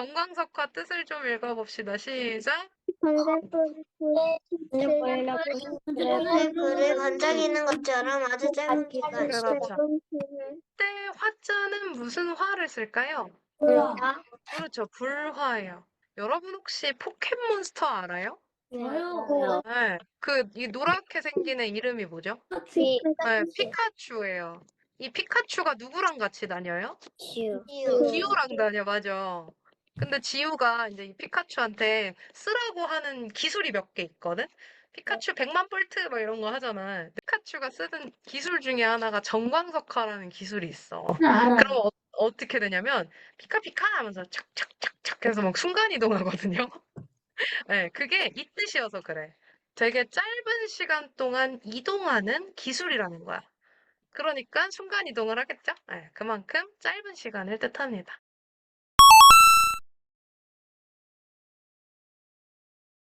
정광석화 뜻을 좀 읽어봅시다. 시작. 네, 글을 반짝이는 것처럼 아주 짧은 기간. 그렇죠. 이때 화자는 무슨 화를 쓸까요? 그렇죠. 불화예요. 여러분 혹시 포켓몬스터 알아요? 저요. 네. 그, 이 노랗게 애 이름이 뭐죠? 피, 네, 피카츄예요. 이 피카츄가 누구랑 같이 다녀요? 지우랑 다녀, 맞아. 근데 지우가 이제 이 피카츄한테 쓰라고 하는 기술이 몇 개 있거든? 피카츄 100만 볼트 막 이런 거 하잖아. 피카츄가 쓰던 기술 중에 하나가 정광석화라는 기술이 있어. 그럼 어, 어떻게 되냐면 피카피카 하면서 착착착착 해서 막 순간 이동하거든요. 네, 그게 이 뜻이어서 그래. 되게 짧은 시간 동안 이동하는 기술이라는 거야. 그러니까 순간 이동을 하겠죠? 네, 그만큼 짧은 시간을 뜻합니다.